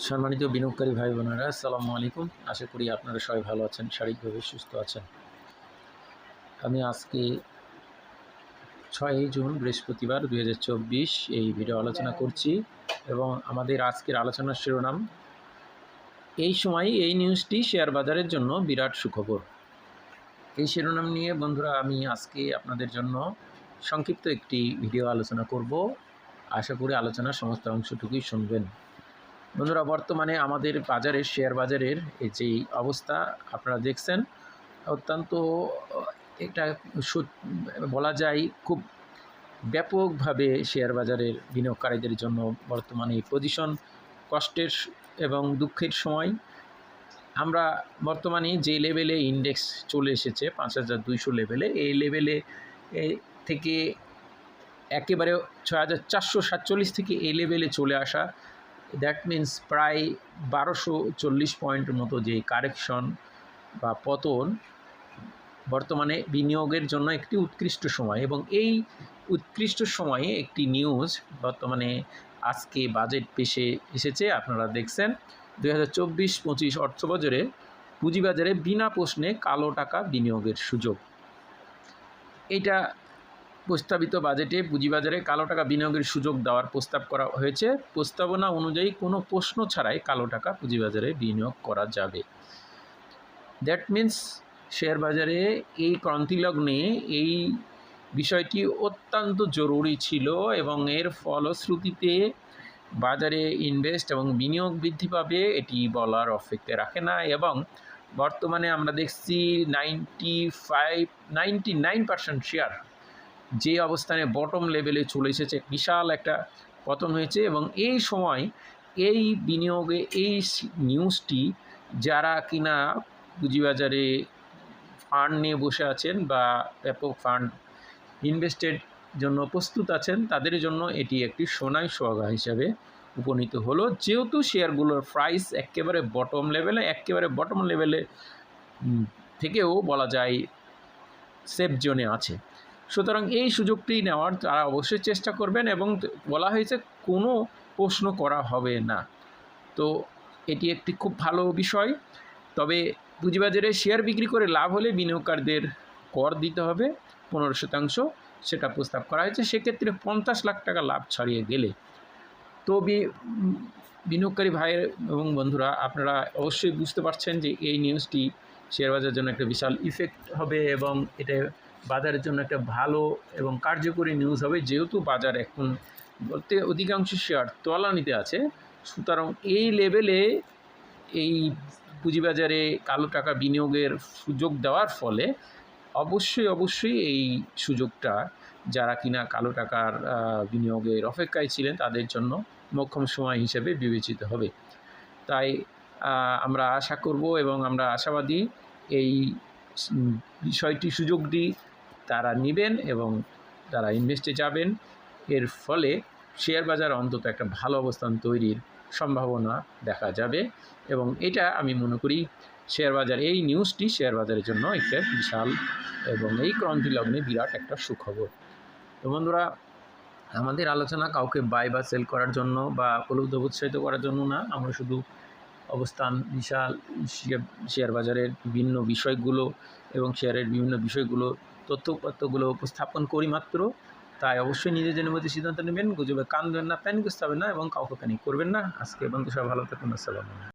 সম্মানিত বিনিয়োগকারী ভাই বোনেরা, আসসালামু আলাইকুম। আশা করি আপনারা সবাই ভালো আছেন, শারীরিকভাবে সুস্থ আছেন। আমি আজকে ছয়ই জুন, বৃহস্পতিবার দু হাজার চব্বিশ এই ভিডিও আলোচনা করছি এবং আমাদের আজকের আলোচনার শিরোনাম, এই সময় এই নিউজটি শেয়ার বাজারের জন্য বিরাট সুখবর। এই শিরোনাম নিয়ে বন্ধুরা, আমি আজকে আপনাদের জন্য সংক্ষিপ্ত একটি ভিডিও আলোচনা করব। আশা করি আলোচনার সমস্ত অংশটুকুই শুনবেন। বন্ধুরা, বর্তমানে আমাদের বাজারের শেয়ার বাজারের এই যে অবস্থা আপনারা দেখছেন, অত্যন্ত এটা বলা যায় খুব ব্যাপকভাবে শেয়ার বাজারের বিনিয়োগকারীদের জন্য বর্তমানে পজিশন কষ্টের এবং দুঃখের সময়। আমরা বর্তমানে যে লেভেলে ইন্ডেক্স চলে এসেছে, পাঁচ হাজার দুইশো লেভেলে এই লেভেলে থেকে একেবারে ছয় হাজার চারশো সাতচল্লিশ থেকে এই লেভেলে চলে আসা দ্যাট মিন্স প্রায় বারোশো চল্লিশ পয়েন্টের মতো যে কারেকশন বা পতন বর্তমানে বিনিয়োগের জন্য একটি উৎকৃষ্ট সময় এবং এই উৎকৃষ্ট সময়ে একটি নিউজ বর্তমানে আজকে বাজেট পেশে এসেছে, আপনারা দেখছেন। দুই হাজার চব্বিশ, পঁচিশ অর্থবছরে পুঁজিবাজারে বিনা প্রশ্নে কালো টাকা বিনিয়োগের সুযোগ। এটা প্রস্তাবিত বাজেটে পুঁজিবাজারে কালো টাকা বিনিয়োগের সুযোগ দেওয়ার প্রস্তাব করা হয়েছে। প্রস্তাবনা অনুযায়ী কোনো প্রশ্ন ছাড়াই কালো টাকা পুঁজিবাজারে বিনিয়োগ করা যাবে। দ্যাট মিন্স শেয়ার বাজারে এই ক্রান্তিলগ্নে এই বিষয়টি অত্যন্ত জরুরি ছিল এবং এর ফলশ্রুতিতে বাজারে ইনভেস্ট এবং বিনিয়োগ বৃদ্ধি পাবে এটি বলার অপেক্ষা রাখে না এবং বর্তমানে আমরা দেখছি ninety five ninety nine percent share যে অবস্থানে বটম লেভেলে চলে এসেছে, বিশাল একটা পতন হয়েছে এবং এই সময় এই বিনিয়োগে এই নিউজটি যারা কিনা পুঁজিবাজারে ফান্ড নিয়ে বসে আছেন বা ব্যাপক ফান্ড ইনভেস্টেড জন্য প্রস্তুত আছেন, তাদের জন্য এটি একটি সোনাই সোহাগা হিসাবে উপনীত হলো। যেহেতু শেয়ারগুলোর প্রাইস একেবারে বটম লেভেলে একেবারে বটম লেভেলে থেকেও বলা যায় সেফ জোনে আছে। সুতরাং এই সুযোগটি নেওয়ার তারা অবশ্যই চেষ্টা করবেন এবং বলা হয়েছে কোনো প্রশ্ন করা হবে না। তো এটি একটি খুব ভালো বিষয়। তবে পুঁজিবাজারে শেয়ার বিক্রি করে লাভ হলে বিনিয়োগকারীদের কর দিতে হবে, পনেরো শতাংশ সেটা প্রস্তাব করা হয়েছে। সেক্ষেত্রে পঞ্চাশ লাখ টাকা লাভ ছাড়িয়ে গেলে। তো বিনিয়োগকারী ভাইয়ের এবং বন্ধুরা, আপনারা অবশ্যই বুঝতে পারছেন যে এই নিউজটি শেয়ার বাজারের জন্য একটা বিশাল ইফেক্ট হবে এবং এটা বাজারের জন্য একটা ভালো এবং কার্যকরী নিউজ হবে। যেহেতু বাজার এখন বলতে অধিকাংশ শেয়ার তলানিতে আছে, সুতরাং এই লেভেলে এই পুঁজিবাজারে কালো টাকা বিনিয়োগের সুযোগ দেওয়ার ফলে অবশ্যই অবশ্যই এই সুযোগটা যারা কিনা কালো টাকার বিনিয়োগের অপেক্ষায় ছিলেন, তাদের জন্য মোক্ষম সময় হিসেবে বিবেচিত হবে। তাই আমরা আশা করব এবং আমরা আশাবাদী এই বিষয়টি, সুযোগটি তারা নেবেন এবং তারা ইনভেস্টে যাবেন। এর ফলে শেয়ার বাজার অন্তত একটা ভালো অবস্থান তৈরির সম্ভাবনা দেখা যাবে এবং এটা আমি মনে করি শেয়ার বাজার, এই নিউজটি শেয়ার বাজারের জন্য একটা বিশাল এবং এই ক্রান্তি লগ্নে বিরাট একটা সুখবর। তো বন্ধুরা, আমাদের আলোচনা কাউকে বাই বা সেল করার জন্য বা উপলব্ধ উৎসাহিত করার জন্য না, আমরা শুধু অবস্থান, বিশাল শেয়ার- বাজারের বিভিন্ন বিষয়গুলো এবং শেয়ারের বিভিন্ন বিষয়গুলো তথ্যপত্রগুলো উপস্থাপন করি মাত্র। তাই অবশ্যই নিজের জন্য মধ্যে সিদ্ধান্ত নেবেন। গুজবে কান দেবেন না, প্যানিক হবে না এবং কাউকে প্যানিক করবেন না। আজকে বন্ধু সবাই ভালো থাকুন। আসসালাম